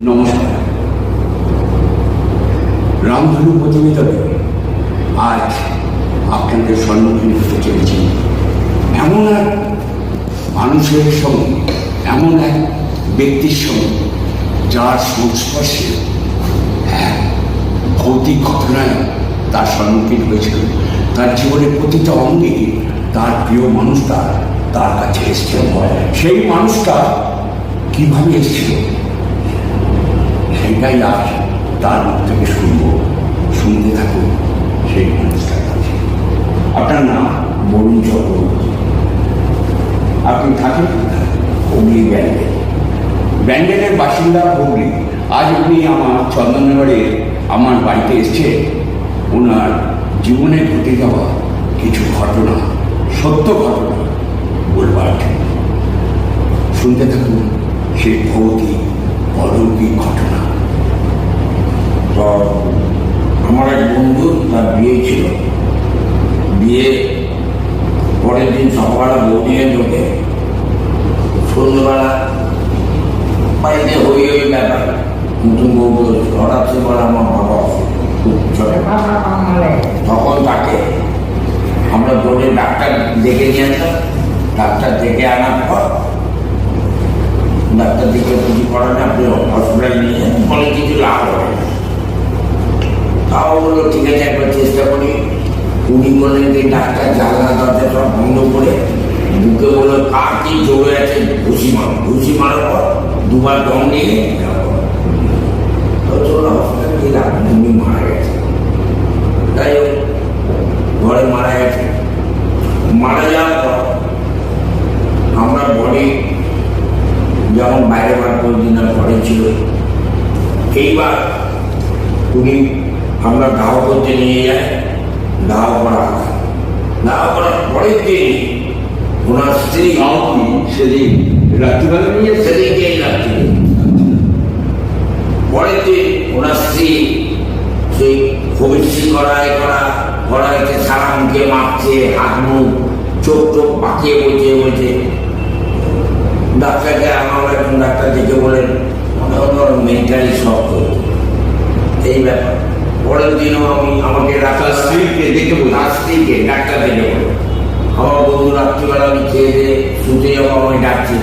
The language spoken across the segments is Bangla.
নমস্কার। রামধনু প্রতিবেদনে আজ আপনাদের সম্মুখীন হতে চলেছি এমন এক মানুষের সঙ্গে, এমন এক ব্যক্তির সঙ্গে যার সংস্পর্শে এক ভৌতিক ঘটনায় তার সম্মুখীন হয়েছিল। তার জীবনের প্রতিটা অঙ্গে তার প্রিয় মানুষটা তার কাছে এসেছিল। সেই মানুষটা কীভাবে এসেছিল? সেটাই আজ তার মুখ থেকে শুনব, শুনতে থাকুন, সেই মানুষটার কাছে। আপনার নাম? বরুণ চক্রবর্তী। আপনি থাকেন? হুগলি ব্যান্ডেল ব্যান্ডেলের বাসিন্দা হুগলি। আজ উনি আমার চন্দননগরে আমার বাড়িতে এসছে। ওনার জীবনে ঘটে যাওয়া কিছু ঘটনা, সত্য ঘটনা বলবার শুনতে থাকুন, সেই ভৌতিক, অলৌকিক ঘটনা তো আমার বন্ধু, তার বিয়ে ছিল। বিয়ে পরের দিন সকালবেলা নিয়ে ঢোকে সন্ধ্যেবেলা বাড়িতে হই হই ব্যাপার। নতুন বউ হঠাৎ সে বলে, আমার বাবা তখন তাকে আমরা দৌড়ে ডাক্তার ডেকে নিয়ে আসলাম। ডাক্তার ডেকে আনার পর, ডাক্তার দিকে কিছু করার আপনি হসপিটাল নিয়ে বলল ঠিক আছে, একবার চেষ্টা করি। উনি বললেন যে, ডাক্তার জানলা দরজা সব বন্ধ করে বুকে বলল কার কি জোরে আছে, ঘুষি মারো। ঘুষি মারার পর দুবার দম নিয়ে মারা গেছে। তাই ঘরে মারা গেছে। মারা যাওয়ার পর যেমন বাইরে ঘরে ছিল। এইবার উনি আমরা দাহ করতে নিয়ে যাই। দাহ করা দাহ করার পরের দিন ওনার স্ত্রী কি? সেদিন রাত্রিবেলা নিয়ে এসে সেদিনকে রাত্রি পরের দিন ওনার স্ত্রী সেই ভবিষ্যৎ করা এ করা কড়াইতে সারা মুখে মাখছে হাত মুখ চোখ টোক পাকিয়ে বলছে বলছে ডাক্তারকে আমার একজন ডাক্তার দেখে বলেন মনে হলো মেন্টালি শক্ত এই ব্যাপার। পরের দিনও আমি আমাকে ডাক্তার স্ত্রীকে দেখে বললেন? তার স্ত্রীকে ডাক্তার দেখে বলো। আমার বন্ধু রাত্রিবেলা আমি খেয়ে দিয়ে শুতে যাব আমায় ডাকছে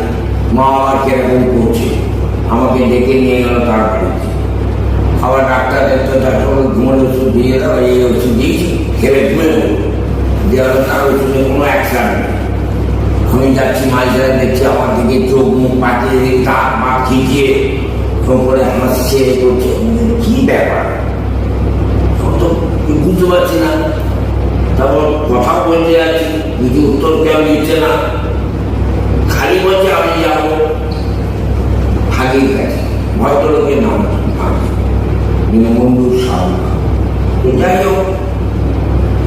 মা আবার কীরকম করছে? আমাকে ডেকে নিয়ে গেল তার বাড়িতে আবার ডাক্তার দেখতে ডাক্তার ঘুমের ওষুধ দিয়ে দাও এই ওষুধ দিয়েছি খেলে ঘুমে দেওয়ার তার ওষুধে কোনো অ্যাকশন নেই। আমি যাচ্ছি মাঝে দেখছি আমার দিকে চোখ মুখ পাঠিয়ে দিয়ে দাঁত মা খিচিয়ে করে হাসছে এ করছে আমি বলি, কি ব্যাপার? আমি বুঝতে পারছি না। তারপর কথা বলতে যাচ্ছি কিছু উত্তর কেউ দিচ্ছে না। খালি বলছে আমি যাব। হাগিয়ে গেছে। ভদ্রলোকের নাম ভাগি সাহু তো যাই হোক,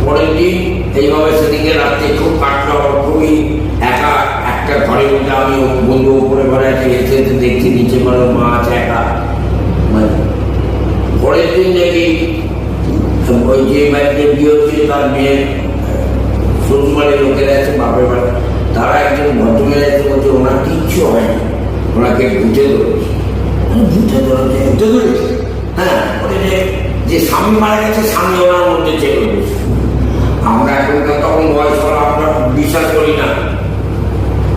পরের দিন এইভাবে সেদিকে রাত্রে খুব কাটলো। খুবই একা একটা ঘরের মধ্যে আমি বন্ধু উপরে ঘরে আছে, এসে দেখছি নিচে ঘরে মা আছে একা। মানে পরের দিন দেখি যে বাড়িতে বিয়ে হচ্ছে তার মেয়ের শ্বশুরবাড়ির লোকেরা আছে বাপের বাড়ি তারা একজন ভদ্রমেলা এসে বলছে ওনার কিচ্ছু হয়নি ওনাকে ভুটে ধরেছে। আমি, ভুতে ধরেছে? বুঝতে পেরেছি হ্যাঁ যে স্বামী মারা গেছে স্বামী ওনার মধ্যে চেপে বসে আমরা এখনকার তখন বয়স হলো আমরা বিশ্বাস করি না।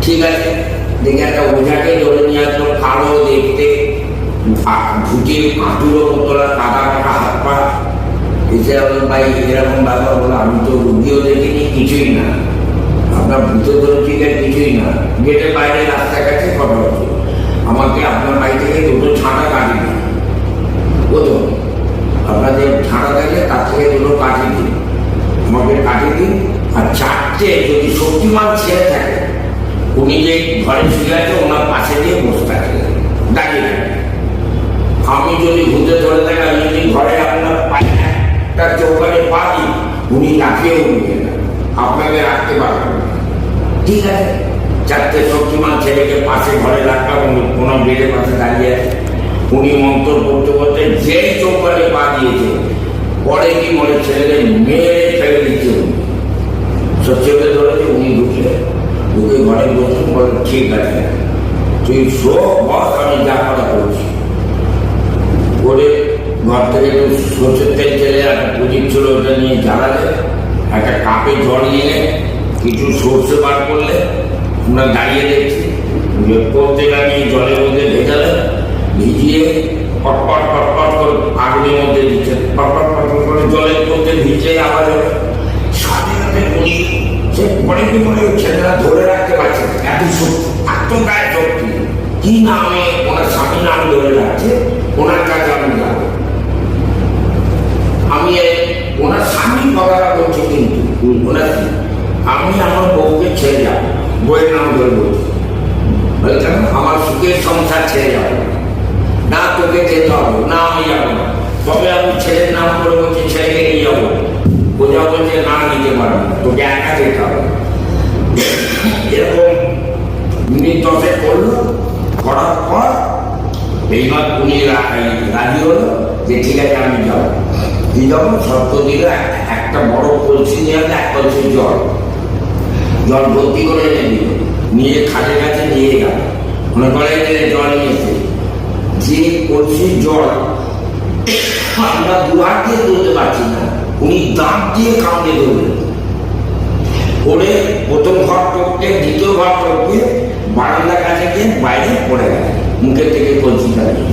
ঠিক আছে দেখে একটা ওঝাকে ধরে নিয়ে আসলো কালো দেখতে ভুটির আঁটুরো মতলা কাদা কাটা হাত পা এসে আমি ভাই এরকম ব্যাপার বলো, আমি তো রুগীও দেখিনি কিছুই না। আপনার ভূতে ধরে ঠিক কিছুই না। গেটের বাইরে রাস্তার কাছে কথা হচ্ছে আমাকে আপনার বাড়ি থেকে দুটো ছাঁটা কাটি দিন প্রথম আপনাদের ছাড়া থাকলে তার থেকে দুটো কাটি দিন আমাকে কাটি দিন আর চারটে যদি শক্তিমান ছেলে থাকে, উনি যে ঘরে শুয়ে আছে, ওনার পাশে দিয়ে বসে থাকে। দাঁড়িয়ে আমি যদি ভূতে ধরে থাকি, আমি যদি উনি লাফিয়ে উঠবে। না আপনাকে রাখতে পারবেন ঠিক আছে, চারটে শক্তিমান ছেলেকে পাশে ঘরে রাখলাম কোনো বেডের পাশে দাঁড়িয়ে আছে। উনি মন্ত্র করতে করতে যে চৌকানে পা দিয়েছে, পরে কি মনে ছেলেকে মেরে ফেলে দিচ্ছে সত্যি ধরেছে, উনি ঢুকলে ঢুকে ঘরে বসে বলে, ঠিক আছে, তুই শো বস, আমি যা করা করছি। থেকে একটু সর্ষের তেল তেলে একটা প্রদীপ ছিল, ওটা নিয়ে জ্বালালে, একটা কাপে জল নিয়ে কিছু সর্ষে বার করলে, আমরা দাঁড়িয়ে দেখছি প্রত্যেকটা নিয়ে জলের মধ্যে ভেজালে, ভিজিয়ে পটপট পটপট করে আগুনের মধ্যে দিচ্ছে, পটপট পটপট করে জলের মধ্যে ভিজে আবার সাথে সাথে সে পরে কি করে ছেলেরা ধরে রাখতে পারছে। এত শক্তি এত শক্তি কি নামে ওনার স্বামী নাম ধরে রাখছে ওনার যাব আমি এ- ওনার স্বামী কথাটা বলছি ওনার আমি আমার বউকে ছেড়ে যাব বইয়ের নাম ধরে বলছি বলছেন আমার সুখের সংসার ছেড়ে যাব। না তোকে যেতে হবে, না আমি যাব। তবে আমি ছেলের নাম করে বলছি ছেলেকে নিয়ে যাব। বোঝা বলছে না নিতে পারব তোকে একা যেতে হবে। এরকম মিনিট দশে করল, করার পর এইবার উনি রাজি হলো যে ঠিক আছে, আমি যাব। দিয়ে যাব শর্ত দিল একটা বড় কলসি নিয়ে এক কলসি জল। জল ভর্তি করে এনে দিল। নিয়ে খাটের কাছে নিয়ে গেল। মনে করে যে জল নিয়েছে। যে কলসি জল, আমরা দু হাত দিয়ে তুলতে পারছি না। উনি দাঁত দিয়ে কামড়ে ধরলেন। করে প্রথম ঘর টপকে, দ্বিতীয় ঘর টপকে বারান্দার কাছে গিয়ে বাইরে পড়ে গেল। মুখের থেকে কলসিটা নিয়ে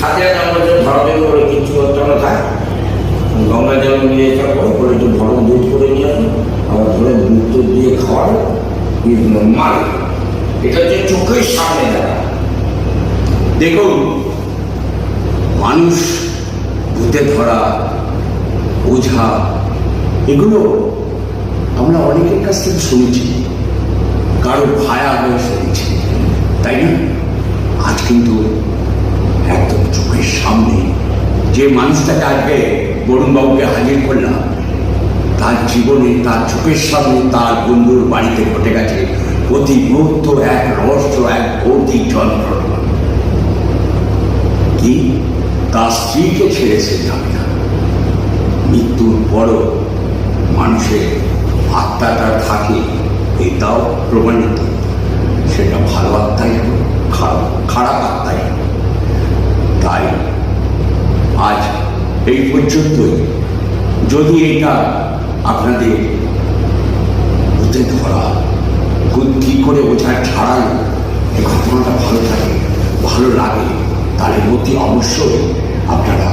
সাথে আমরা যে ধরবেন করে কিছু করতে না গঙ্গা নিয়ে আসার পরে করে একটু গরম দুধ করে নিয়ে আসুন আবার ধরে দুধ দিয়ে খাওয়ার মাল এটা হচ্ছে চোখের সামনে দেখা। দেখুন, মানুষ ভূতে ধরা ওঝা এগুলো আমরা অনেকের কাছ থেকে শুনেছি। কারও ভায়া হয়ে শুনেছি। তাই না? আজ কিন্তু একদম চোখের সামনে যে মানুষটাকে আজকে বরুণবাবুকে হাজির করলাম। তার জীবনে, তার চোখের সামনে তার বন্ধুর বাড়িতে ঘটে গেছে অতি মুহূর্ত এক রহস্য, এক ভৌতিক যন্ত্রণা কি? তার স্ত্রীকে ছেড়েছে যাবে না মৃত্যুর পরও মানুষের আত্মাটা থাকে, এটাও প্রমাণিত। সেটা ভালো আত্মাই খারাপ খারাপ আত্মাই তাই আজ এই পর্যন্তই। যদি এটা আপনাদের ভূতে ধরা কী করে বোঝা ছাড়াই এই ঘটনাটা ভালো থাকে, ভালো লাগে তাহলে অতি অবশ্যই আপনারা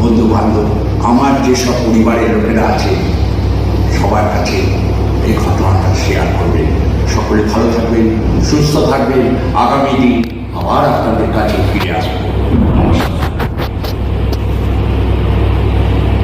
বন্ধু বান্ধব আমার যেসব পরিবারের লোকেরা আছে, সবার কাছে এই ঘটনাটা শেয়ার করবেন। সকলে ভালো থাকবেন, সুস্থ থাকবেন। আগামী দিন আবার আপনাদের কাছে ফিরে আসব।